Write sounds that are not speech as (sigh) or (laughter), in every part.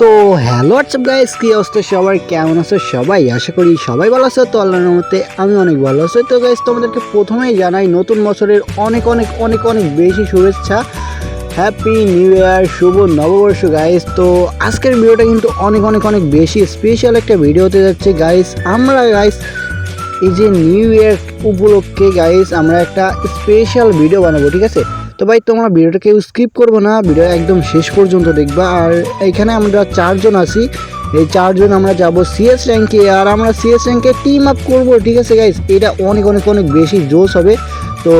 তো hello WhatsApp guys কী অবস্থা? সবাই কেমন আছো? সবাই আশা করি সবাই ভালো আছো। তো আল্লাহর মতে আমি অনেক ভালো আছি। তো গাইস তোমাদেরকে প্রথমেই জানাই, নতুন বছরের অনেক অনেক অনেক অনেক বেশি শুভেচ্ছা। হ্যাপি নিউ ইয়ার শুভ নববর্ষ গাইস তো আজকের ভিডিওটা কিন্তু অনেক অনেক অনেক বেশি স্পেশাল একটা ভিডিও হতে যাচ্ছে গাইস আমরা গাইস এই যে নিউ ইয়ার উপলক্ষে গাইস আমরা একটা স্পেশাল ভিডিও বানাবো, ঠিক আছে? তো ভাই, তোমরা ভিডিওটা কেউ স্কিপ করব না, ভিডিও একদম শেষ পর্যন্ত দেখবা। আর এখানে আমরা চারজন আছি, এই চারজন আমরা যাব সিএস র্যাঙ্কে আর আমরা সিএস র্যাঙ্কে টিম আপ করব, ঠিক আছে গাইস এটা অনেক অনেক অনেক বেশি জোশ হবে। তো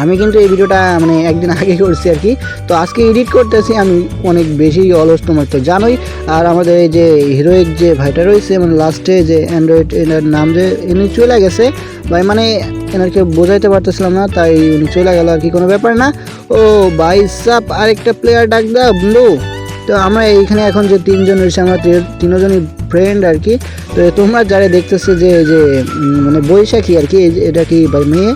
আমি কিন্তু এই ভিডিওটা মানে একদিন আগে করছি আর কি। তো আজকে এডিট করতেছি আমি, অনেক বেশি অলস তোমার তো জানোই। আর আমাদের এই যে হিরোইক যে ভাইটা রয়েছে মানে লাস্টে যে অ্যান্ড্রয়েড এনার নাম যে ইনি চলে গেছে, ভাই মানে এনারকে বোঝাইতে পারতেছিলাম না, তাই উনি চলে গেল আর কি, কোনো ব্যাপার না। ও, ভাই, সাপ, আরেকটা প্লেয়ার ডাক দা ব্লু। তো আমরা এইখানে এখন যে তিনজন রয়েছে, আমরা তিনজনই ফ্রেন্ড আর কি। তো তোমরা যারা দেখতেছো যে যে মানে বৈশাখী আর কি এটা কি, ভাই, মেয়ে?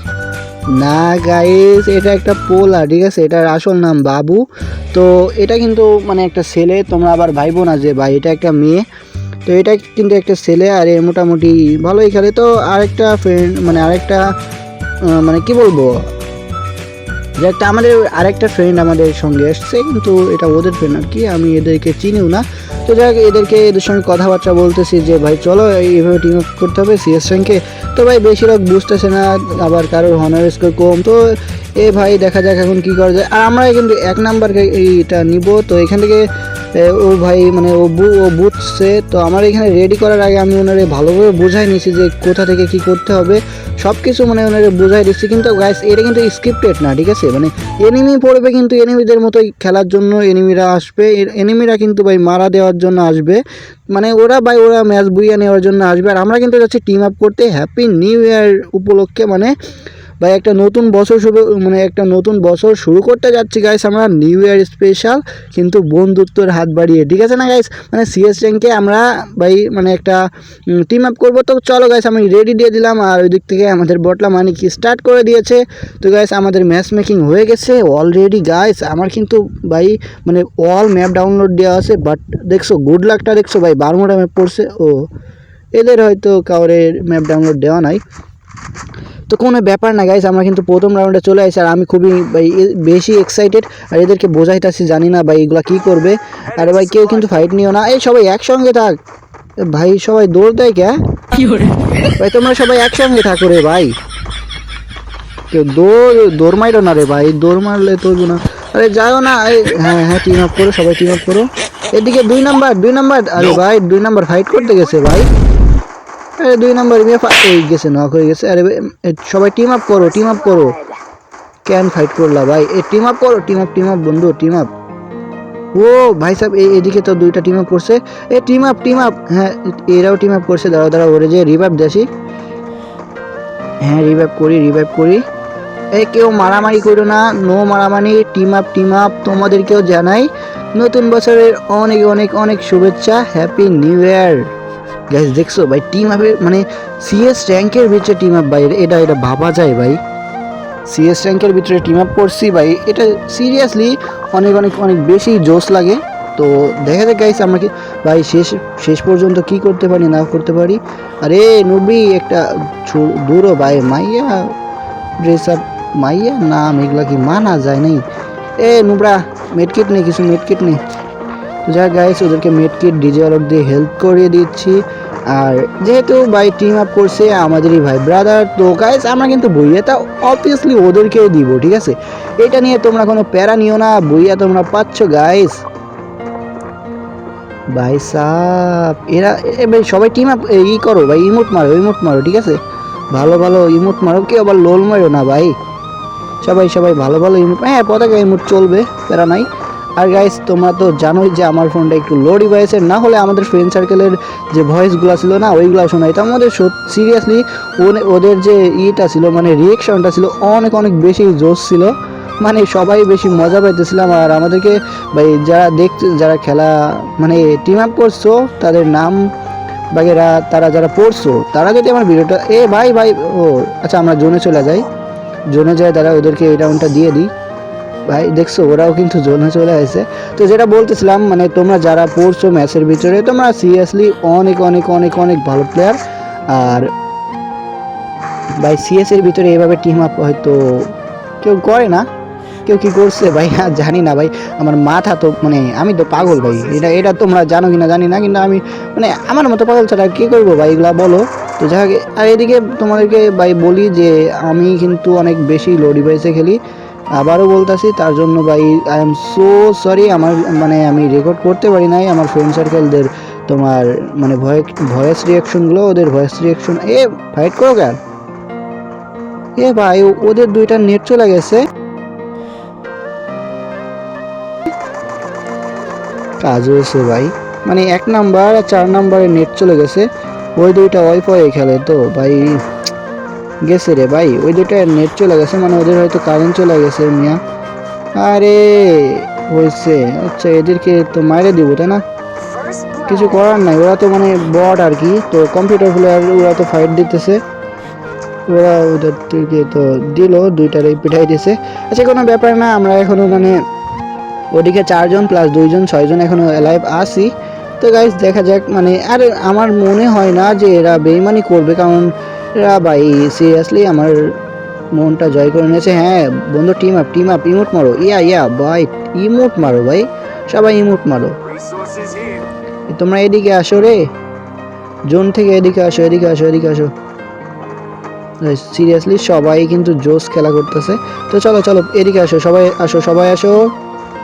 না গাইস এটা একটা পোলা, ঠিক আছে? এটার আসল নাম বাবু। তো এটা কিন্তু মানে একটা ছেলে, তোমরা আবার ভাইবো না যে ভাই, এটা একটা মেয়ে। তো এটা কিন্তু একটা ছেলে, আর মোটামুটি ভালোই খেলে। তো আরেকটা ফ্রেন্ড মানে আরেকটা মানে কি বলব? যে একটা আমাদের আরেকটা ফ্রেন্ড আমাদের সঙ্গে এসছে, কিন্তু এটা ওদের ফ্রেন্ড আর কি, আমি এদেরকে চিনিও না। তো যাক এদেরকে এদের সঙ্গে কথাবার্তা বলতেছি যে, ভাই, চলো, এইভাবে টিম আপ করতে হবে সিএস র্যাঙ্কে তো ভাই, বেশিরভাগ বুঝতেছে না, আবার কারোর হনার স্কোর কম। তো এ ভাই, দেখা যাক এখন কি করা যায়। আর আমরা কিন্তু এক নাম্বার এইটা নিব। তো এখান থেকে ও ভাই মানে ও বু- ও বুঝছে, তো আমার এখানে রেডি করার আগে আমি ওনারে ভালোভাবে বোঝাই নিয়েছি যে কোথা থেকে কি করতে হবে। সব কিছু মানে ওনারে বোঝাই দিচ্ছি, কিন্তু গাইস এটা কিন্তু স্ক্রিপ্টেড না, ঠিক আছে? মানে এনিমি পড়বে কিন্তু এনিমিদের মতোই খেলার জন্য এনিমিরা আসবে। এনিমিরা কিন্তু ভাই মারা দেওয়ার জন্য আসবে। মানে ওরা ভাই, ওরা ম্যাচ বুইয়া নেওয়ার জন্য আসবে। আর আমরা কিন্তু যাচ্ছি টিম আপ করতে। হ্যাপি নিউ ইয়ার উপলক্ষে মানে ভাই, একটা নতুন বছর শুরু মানে একটা নতুন বছর শুরু করতে যাচ্ছি গাইস আমরা। নিউ ইয়ার স্পেশাল কিন্তু বন্ধুত্বের হাত বাড়িয়ে, ঠিক আছে না গাইস মানে সিএস র্যাঙ্কে আমরা, ভাই মানে একটা টিম আপ করব। তো চলো গাইস আমি রেডি দিয়ে দিলাম, আর ওই দিক থেকে আমাদের বটলা মানে কি স্টার্ট করে দিয়েছে। তো গাইস আমাদের ম্যাচ মেকিং হয়ে গেছে অলরেডি গাইস আমার কিন্তু, ভাই মানে অল ম্যাপ ডাউনলোড দেওয়া আছে বাট দেখছ গুড লাকটা দেখছ, ভাই বারোটা ম্যাপ পড়ছে। ও, এদের হয়তো কাউরের ম্যাপ ডাউনলোড দেওয়া নাই। তো কোনো ব্যাপার না গাইস আমরা কিন্তু প্রথম রাউন্ডে চলে আসি আর আমি খুবই ভাই বেশি এক্সাইটেড আর এদেরকে বোঝাইতেছি জানি না ভাই এগুলা কী করবে। আর ভাই কেউ কিন্তু ফাইট নিও না। এই সবাই একসঙ্গে থাক। ভাই সবাই দৌড় দেয় কে? ভাই তোমরা সবাই একসঙ্গে থাকো রে ভাই। কেউ দৌড় দৌড় মাইরো না রে ভাই দৌড় মারলে তো না। আরে যাও না এই হ্যাঁ হ্যাঁ টিম আপ করো সবাই টিম আপ করো। এদিকে দুই নাম্বার দুই নাম্বার আরে ভাই দুই নাম্বার ফাইট করতে গেছে ভাই। দুই নম্বর মেয়ে এই গেছে নক হয়ে গেছে। আরে সবাই টিম আপ করো টিম আপ করো। ক্যান ফাইট করলা ভাই। এ টিম আপ করো টিম আপ টিম আপ বন্ধু টিম আপ ও, ভাই সাহেব এদিকে তো দুইটা টিম আপ করছে। এ টিম আপ টিম আপ হ্যাঁ এরাও টিম আপ করছে। দাঁড়া দাঁড়া ওরে যে রিভাইভ দেশি হ্যাঁ রিভাইভ করি রিভাইভ করি। এ, কেউ মারামারি করো না। নো মারামারি টিম আপ টিম আপ তোমাদেরকেও জানাই। নতুন বছরের অনেক অনেক অনেক শুভেচ্ছা। হ্যাপি নিউ ইয়ার গ্যাস দেখছ ভাই টিম আপের মানে সিএস র্যাঙ্কের ভিতরে টিম আপ ভাই, এটা এটা ভাবা যায় ভাই। সিএস র্যাঙ্কের ভিতরে টিম আপ করছি ভাই, এটা সিরিয়াসলি অনেক অনেক অনেক বেশি জোশ লাগে। তো দেখা যাক গাইস আমরা কি ভাই, শেষ শেষ পর্যন্ত কি করতে পারি, না করতে পারি? আরে, নবী, একটা দূরও ভাই, মাইয়া ড্রেস আপ মাইয়া নাম এগুলা কি মানা যায় নাই? এ, নুবরা মেডকিট নেই কিছু মেডকিট নেই তো যা গাইস ওদেরকে মেডকিট ডিজে আলোর দিয়ে হেল্প করিয়ে দিচ্ছি। আর যেহেতু ভাই টিম আপ করছে, আমাদেরই ভাই ব্রাদার তো গাইস আমরা কিন্তু বইয়াটা অবভিয়াসলি ওদেরকেই দিব, ঠিক আছে? এটা নিয়ে তোমরা কোনো প্যারা নিও না বইয়া তোমরা পাচ্ছ গাইস ভাই সাপ এরা ভাই সবাই টিম আপ ই করো ভাই ইমোট মারো ইমোট মারো, ঠিক আছে? ভালো ভালো ইমোট মারো, কেউ আবার লোল মারো না ভাই। সবাই সবাই ভালো ভালো ইমোট হ্যাঁ পতাকা ইমোট চলবে, প্যারা নাই। আর গাইস তোমরা তো জানোই যে আমার ফোনটা একটু লো ডিভাইসের না হলে আমাদের ফ্রেন্ড সার্কেলের যে ভয়েসগুলো ছিল না, ওইগুলো শোনাই তো আমাদের সিরিয়াসলি ওদের যে ইটা ছিল মানে রিয়েকশনটা ছিল অনেক অনেক বেশি জোশ ছিল। মানে সবাই বেশি মজা পাইতেছিলাম। আর আমাদেরকে ভাই, যারা দেখতে, যারা খেলা মানে টিম আপ করছ, তাদের নাম বাগেরা, তারা যারা পড়ছো, তারা যদি আমার ভিডিওটা এ ভাই ভাই, ও আচ্ছা আমরা জোনে চলে যাই। জোনে যাই, তারা ওদেরকে এই রাউন্ডটা দিয়ে দিই। ভাই, দেখছ, ওরাও কিন্তু জোনে চলে আসে তো যেটা বলতেছিলাম মানে তোমরা যারা পড়ছো ম্যাচের ভিতরে, তোমরা সিরিয়াসলি অনেক অনেক অনেক অনেক ভালো প্লেয়ার আর ভাই সিএস এর ভিতরে এভাবে টিম আপ হয়তো কেউ করে না। কেউ কি করছে ভাই? আর (laughs) জানি না ভাই, আমার মাথা তো মানে আমি তো পাগল ভাই। এটা এটা তোমরা জানো কিনা জানি না, কিন্তু আমি মানে আমার মতো পাগল ছাড়া কি করব ভাই, এগুলো বলো। তো যাই আর এদিকে তোমাদেরকে ভাই বলি যে, আমি কিন্তু অনেক বেশি লো ডিভাইসে খেলি। আবারও বলতাছি, তার জন্য ভাই আই এম সো সরি আমার মানে আমি রেকর্ড করতে পারি নাই, আমার ফ্রেন্ড সার্কেলদের তোমার মানে ভয়েস ভয়েস রিয়াকশনগুলো ওদের ভয়েস রিয়াকশন এ ফাইট করো কেন? এ ভাই ওদের দুইটা নেট চলে গেছে। কাজ হয়েছে ভাই। মানে এক নাম্বার আর চার নাম্বারে নেট চলে গেছে। ওই দুইটা ওয়াইফাই খেলে তো, ভাই। গেছে রে ভাই। ওই দুইটা নেট চলে গেছে মানে ওদের হয়তো কারেন্ট চলে গেছে মিয়া। আরে, হয়েছে। আচ্ছা এদেরকে তো মাইরে দিব, তাই না? কিছু করার নাই। ওরা তো মানে বট আর কি। তো কম্পিউটার প্লেয়ার ওরা তো ফাইট দিতেছে। ওরা ওদের থেকে তো দিল, দুইটারে পিঠাই দিছে। আচ্ছা কোনো ব্যাপার না, আমরা এখনও মানে ওদিকে চারজন প্লাস দুইজন, ছয়জন এখনও লাইভ আসি তো গাইস দেখা যাক মানে আর, আমার মনে হয় না যে এরা বেইমানি করবে, কারণ এরা ভাই সিরিয়াসলি আমার মনটা জয় করে নিয়েছে। হ্যাঁ বন্ধু team up team up emote মারো। ইয়া ইয়া, ভাই ইমোট মারো ভাই। সবাই ইমোট মারো। তোমরা এদিকে আসো রে। জোন থেকে এদিকে আসো এদিকে আসো এদিকে আসো। সিরিয়াসলি সবাই কিন্তু জোস খেলা করতেছে। তো চলো চলো, এদিকে আসো, সবাই আসো সবাই আসো।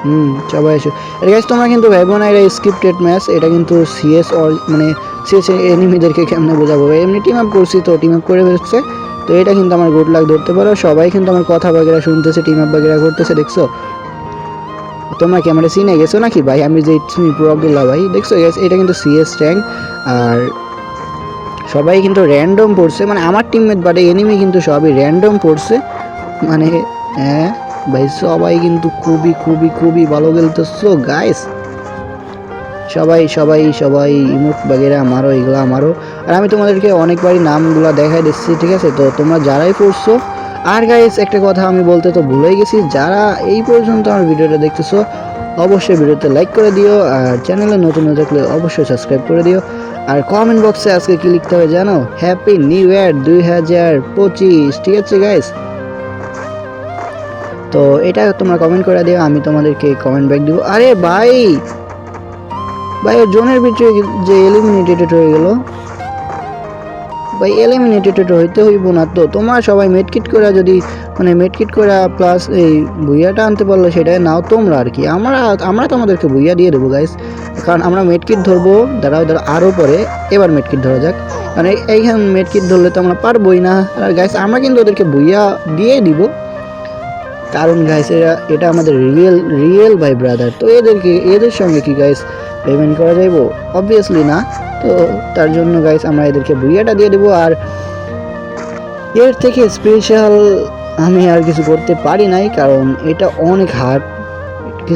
হুম সবাই আসো। এটা গাইস তোমরা কিন্তু ভেবো না এটা স্ক্রিপ্টেড ম্যাচ এটা কিন্তু সিএস অল মানে সিএস এনিমিদেরকে কেমনে বোঝাবো? এমনি টিম আপ করছি তো টিম আপ করে ফেলছে। তো এটা কিন্তু আমার গুড লাক ধরতে পারো। সবাই কিন্তু আমার কথা বাগেরা শুনতেছে টিম আপ বাগেরা করতেছে দেখছ? তোমরা কি আমার চিনে গেছো নাকি? ভাই আমি যে তুমি প্রো আব্দুল্লাহ ভাই। দেখছ guys, এটা কিন্তু সিএস র্যাঙ্ক আর সবাই কিন্তু র্যান্ডম পড়ছে। মানে আমার টিমমেট বাটে এনিমি কিন্তু সবই র্যান্ডম পড়ছে। মানে হ্যাঁ। ভাই, সবাই কিন্তু খুবই খুবই খুবই ভালো খেলতেছো। গাইস সবাই সবাই সবাই ইমোট বাগেরা মারো, এগুলা মারো। আর আমি তোমাদেরকে অনেকবারই নামগুলো দেখাই দিচ্ছি, ঠিক আছে? তো তোমরা যারাই পড়ছো, আর গাইস একটা কথা আমি বলতে তো ভুলেই গেছি, যারা এই পর্যন্ত আমার ভিডিওটা দেখতেছো, অবশ্যই ভিডিওতে লাইক করে দিও, আর চ্যানেলে নতুন হয়ে থাকলে অবশ্যই সাবস্ক্রাইব করে দিও। আর কমেন্ট বক্সে আজকে কি লিখতে হবে জানো? হ্যাপি নিউ ইয়ার দুই হাজার পঁচিশ, ঠিক আছে গাইস তো এটা তোমরা কমেন্ট করে দিও, আমি তোমাদেরকে কমেন্ট ব্যাক দিব। আরে ভাই! ভাই ও জোনের ভিতরে যে এলিমিনেটেড হয়ে গেল। ভাই এলিমিনেটেড হইতে হইব না তো। তোমরা সবাই মেডকিট করে যদি মানে মেডকিট করে প্লাস এই বুইয়াটা আনতে পারলে সেটাই নাও তোমরা আর কি। আমরা আমরা তোমাদেরকে বুইয়া দিয়ে দেবো গাইস কারণ আমরা মেডকিট ধরবো, দাঁড়াও দাঁড়াও আরও পরে এবার মেডকিট ধরা যাক। মানে এইখান মেডকিট ধরলে তো আমরা পারবোই না। আর গাইস আমরা কিন্তু ওদেরকে বুইয়া দিয়ে দিব। কারণ গাইস এরা, এটা আমাদের রিয়েল রিয়েল ভাই ব্রাদার তো এদেরকে, এদের সঙ্গে কি গাইস পেমেন্ট করা যাইব? অবভিয়াসলি না। তো তার জন্য গাইস আমরা এদেরকে বুইয়াটা দিয়ে দেবো। আর এর থেকে স্পেশাল আমি আর কিছু করতে পারি নাই, কারণ এটা অনেক হার্ড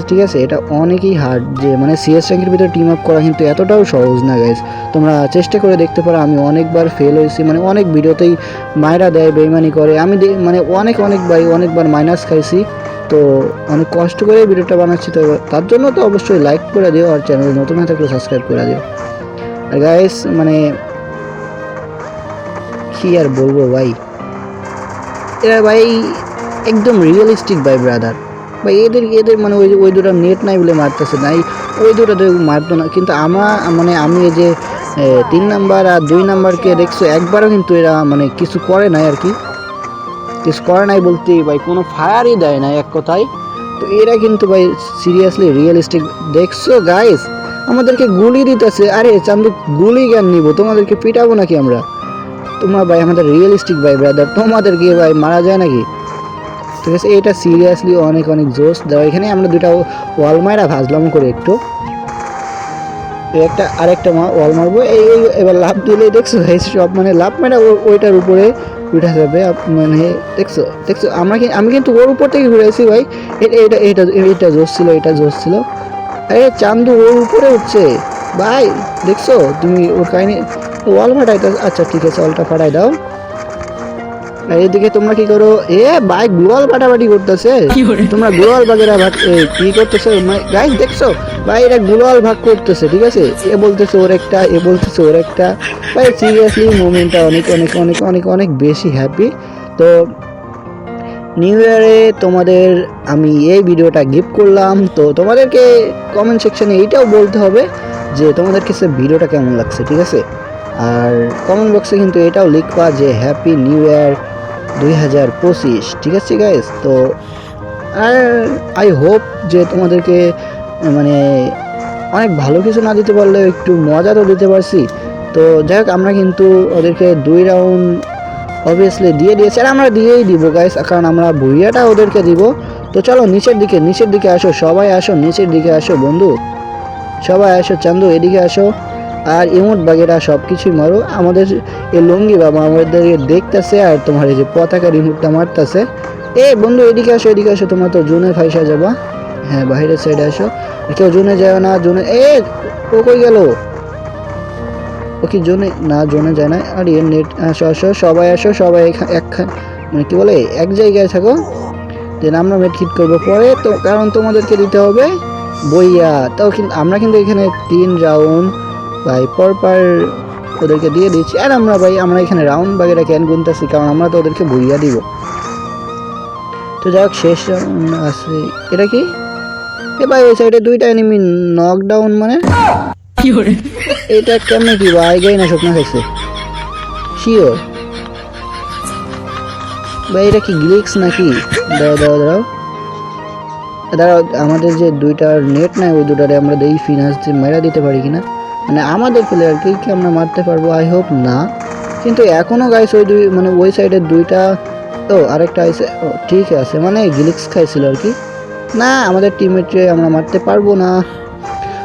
ঠিক আছে? এটা অনেকই হার্ড যে মানে সিএস র্যাঙ্কের ভিতরে টিম আপ করা কিন্তু এতটাও সহজ না গাইস তোমরা চেষ্টা করে দেখতে পারো, আমি অনেকবার ফেল হয়েছি মানে অনেক ভিডিওতেই মায়েরা দেয়, বেইমানি করে। আমি মানে অনেক অনেক অনেকবার মাইনাস খাইছি। তো অনেক কষ্ট করে ভিডিওটা বানাচ্ছি, তো তার জন্য তো অবশ্যই লাইক করে দিও আর চ্যানেল নতুন হয়ে থাকলে সাবস্ক্রাইব করে দিও। আর গাইস মানে কি আর বলব ভাই? এরা ভাই একদম রিয়েলিস্টিক ভাই ব্রাদার ভাই, এদের এদের মানে ওই ওই দুটো নেট নাই বলে মারতেছে। নাই, ওই দুটো মারতো না। কিন্তু আমরা মানে আমি এই যে তিন নাম্বার আর দুই নাম্বারকে দেখছ, একবারও কিন্তু এরা মানে কিছু করে নাই আর কি। কিছু করে নাই বলতে ভাই, কোনো ফায়ারই দেয় না এক কথায়। তো এরা কিন্তু ভাই সিরিয়াসলি রিয়েলিস্টিক দেখছ গাইস আমাদেরকে গুলি দিতেছে। আরে চান্দু গুলি জ্ঞান নিব? তোমাদেরকে পিটাবো নাকি আমরা? তোমার ভাই, আমাদের রিয়েলিস্টিক ভাই ব্রাদার তোমাদেরকে ভাই, মারা যায় নাকি? ঠিক আছে এটা সিরিয়াসলি অনেক অনেক জোস দেওয়া এখানে আমরা দুটা ওয়াল মারা ভাজলাম করে একটু। একটা, আরেকটা ওয়াল মারবো। এই এবার লাভ দিলে দেখছ সব মানে লাভ মেরা ওইটার উপরে উঠে যাবে। মানে দেখছ দেখছ, আমরা আমি কিন্তু ওর উপর থেকে ঘুরে আসি ভাই। এটা এটা এটা জোস ছিল, এটা জোস ছিল। আরে, চান্দু ওর উপরে উঠছে। ভাই, দেখছ, তুমি ওর কাহিনি ওয়াল ফাটাই আচ্ছা ঠিক আছে, ওয়ালটা ফাটাই দাও। আর এদিকে তোমরা কি করো? এ বাইক গ্লোয়াল ফাটাফাটি করতেছে। তোমরা গ্লোয়াল বাগেরা ভাগ কি করতেছে? গাইস দেখছ? ভাই এটা গ্লোয়াল ভাগ করতেছে ঠিক আছে? এ বলতেছে ওর একটা এ বলতেছে ওর একটা। ভাই সিরিয়াসলি মুভমেন্টটা অনেক অনেক অনেক অনেক অনেক বেশি হ্যাপি তো নিউ ইয়ারে তোমাদের আমি এই ভিডিওটা গিফট করলাম। তো তোমাদেরকে কমেন্ট সেকশনে এইটাও বলতে হবে যে তোমাদের কাছে ভিডিওটা কেমন লাগছে ঠিক আছে? আর কমেন্ট বক্সে কিন্তু এটাও লিখবা যে হ্যাপি নিউ ইয়ার দুই হাজার পঁচিশ, ঠিক আছে গাইস তো, আর আই হোপ যে তোমাদেরকে মানে অনেক ভালো কিছু না দিতে পারলেও একটু মজা তো দিতে পারছি। তো যাই হোক, আমরা কিন্তু ওদেরকে দুই রাউন্ড অবভিয়াসলি দিয়ে দিয়েছি, আর আমরা দিয়েই দিব গাইস কারণ আমরা ভুইয়াটা ওদেরকে দিব। তো চলো নিচের দিকে নিচের দিকে আসো, সবাই আসো, নিচের দিকে আসো বন্ধু। সবাই আসো, চান্দু, এদিকে আসো। আর ইমোট বাগেরা সব কিছুই মারো আমাদের এই লঙ্গি বাবা আমাদেরকে দেখতেছে আর তোমার এই যে পতাকা রিমোটটা মারতেছে। এ বন্ধু, এদিকে আসো এদিকে আসো, তোমার তো জুনে ফাইসা যাবা। হ্যাঁ বাইরের সাইডে আসো। কেউ জুনে যায় না, জুনে এ, ও কই গেল? ও কি জোনে না, জোনে যায় না। আর এর নেট আসো আসো, সবাই আসো, সবাই এখা- এক মানে কি বলে? এক জায়গায় থাকো। দেন আমরা মেট হিট করব। পরে তো কারণ তোমাদেরকে দিতে হবে বইয়া। তাও কিন্তু আমরা কিন্তু এখানে তিন রাউন্ড ভাই পর পর ওদেরকে দিয়ে দিচ্ছি। আর আমরা ভাই আমরা এখানে রাউন্ড বাগেরা ক্যান গুনতেছি? কারণ আমরা তো ওদেরকে বইয়া দিব। তো যাই হোক শেষ রাউন্ড আছে। এটা কি? এ ভাই ওই সাইডে দুইটা এনিমি নকডাউন মানে? এটা কেমনে কি ভাই? গাই না শুকনা খাইছে শিওর ভাই এটা কি গ্লিক্স নাকি? দাও দাও দাও দাঁড়াও আমাদের যে দুইটার নেট নাই ওই দুটারে আমরা দেই ফিনান্স মেরা দিতে পারি কিনা? মানে আমাদের প্লেয়ারকেই কি আমরা মারতে পারব? আই হোপ না। কিন্তু এখনও গাইস ওই দুই মানে ওই সাইডের দুইটা ও আরেকটা আইসে ও ঠিক আছে। মানে গিলিক্স খাইছিল আর কি। না, আমাদের টিমেটে আমরা মারতে পারব না।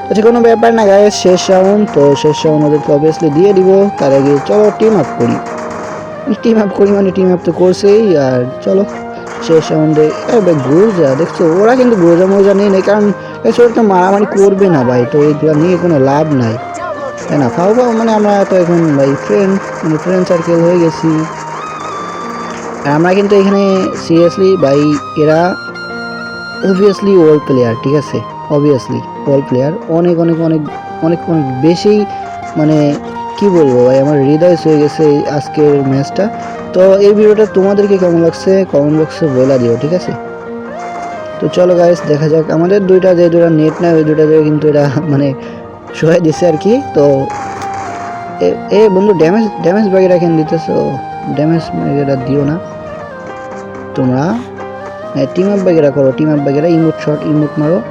আচ্ছা কোনো ব্যাপার না গায়ে শেষ রাউন্ড তো শেষ রাউন্ড ওদেরকে অবভিয়াসলি দিয়ে দিব। তার আগে চলো টিম আপ করি। টিম আপ করি মানে টিম আপ তো করছেই, আর চলো। শেষ রাউন্ডে ভাই গোজা দেখছ? ওরা কিন্তু গোজা মোজা নিয়ে নেই কারণ ওরা তো মারামারি করবে না ভাই, তো এইগুলো নিয়ে কোনো লাভ নাই। তাই না? ফাও ফাও মানে আমরা তো এখন ভাই ফ্রেন্ড মানে ফ্রেন্ড সার্কেল হয়ে গেছি। আর আমরা কিন্তু এখানে সিরিয়াসলি ভাই, এরা অবভিয়াসলি ওয়ার্ল্ড প্লেয়ার ঠিক আছে? অবভিয়াসলি ওয়ার্ল্ড প্লেয়ার অনেক অনেক অনেক অনেক অনেক বেশি মানে কি বলব ভাই, আমার হৃদয় হয়ে গেছে আজকের ম্যাচটা তো এই ভিডিওটা তোমাদেরকে কেমন লাগছে কমেন্ট বক্সে বলে দিও, ঠিক আছে? তো চলো গাইস দেখা যাক। আমাদের দুইটা যে দুটা নেট নাই, ওই দুটা দিয়ে কিন্তু এটা মানে সহায় দিছে আর কি। তো এ- বন্ধু ড্যামেজ ড্যামেজ বাগেরা কেন দিতেছো? ড্যামেজ বাগেরা দিও না। তোমরা টিম আপ বাগেরা করো টিম আপ বাগেরা ইমোট শট ইমোট মারো।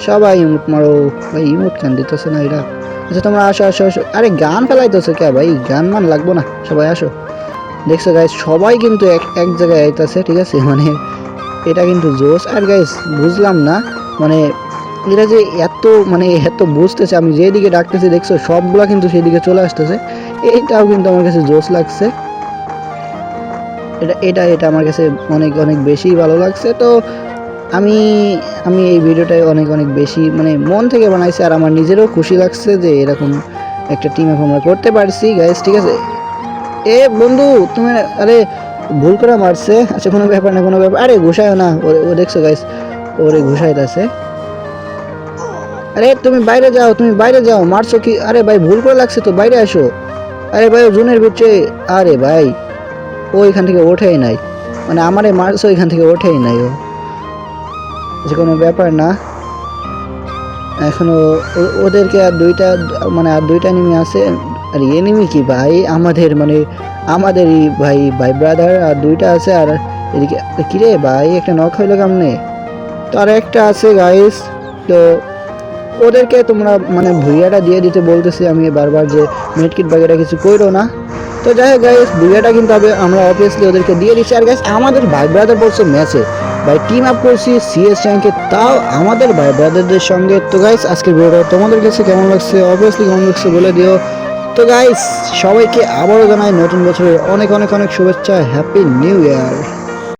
সবাই ইমোট মারো। ভাই ইমোট কেন দিতেছে না এরা? আচ্ছা তোমরা আসো আসো আসো। আরে গান ফেলাইতেছো কে ভাই? গান মান লাগবো না। সবাই আসো। দেখছ গাইস সবাই কিন্তু এক এক জায়গায় আইতাছে, ঠিক আছে? (laughs) মানে এটা কিন্তু জোশ। আর গাইস বুঝলাম না মানে এরা যে এত মানে এত বুঝতেছে, আমি যেদিকে ডাকতেছি, দেখছ, সবগুলা কিন্তু সেদিকে চলে আসতেছে। এইটাও কিন্তু আমার কাছে জোশ লাগছে। এটা এটা এটা আমার কাছে অনেক অনেক বেশি ভালো লাগছে। তো আমি আমি এই ভিডিওটায় অনেক অনেক বেশি মানে মন থেকে বানাইছি আর আমার নিজেরও খুশি লাগছে যে এরকম একটা টিম আপ আমরা করতে পারছি। গাইস ঠিক আছে? এ বন্ধু, তুমি আরে ভুল করে মারছে। আচ্ছা কোনো ব্যাপার না, কোনো ব্যাপার। আরে ঘুষায় না ও ও দেখছ গাইস ওরে ঘুষাইতেছে। আরে তুমি বাইরে যাও, তুমি বাইরে যাও, মারছো কি? আরে ভাই, ভুল করে লাগছে তো, বাইরে আসো। আরে ভাই ও জুনের ভিতরে, আরে ভাই, ও এখান থেকে ওঠেই নাই। মানে আমারে মারছো এখান থেকে ওঠেই নাই ও। যে কোনো ব্যাপার না। এখনও ও- ওদেরকে আর দুইটা মানে আর দুইটা এনিমি আছে। আর এনিমি কি ভাই? আমাদের মানে আমাদেরই ভাই ভাই ব্রাদার আর দুইটা আছে আর এদিকে কিরে ভাই? একটা নখ হইল কেমনে? তো আর একটা আছে গাইস তো ওদেরকে তোমরা মানে ভুইয়াটা দিয়ে দিতে বলতেছি আমি বারবার যে মেটকিট বাগেরা কিছু কইরো না। তো যাই হোক গাইস বিয়েটা কিন্তু হবে আমরা অবভিয়াসলি ওদেরকে দিয়ে দিচ্ছি। আর গাইস আমাদের ভাই ব্রাদার পড়ছে ম্যাচে ভাই টিম আপ করছি সিএস র্যাঙ্কে তাও আমাদের ভাই ব্রাদারদের সঙ্গে। তো গাইস আজকের ভিডিওটা তোমাদের কাছে কেমন লাগছে? অবভিয়াসলি কেমন লাগছে বলে দিও। তো গাইস সবাইকে আবারও জানাই নতুন বছরের অনেক অনেক অনেক শুভেচ্ছা। হ্যাপি নিউ ইয়ার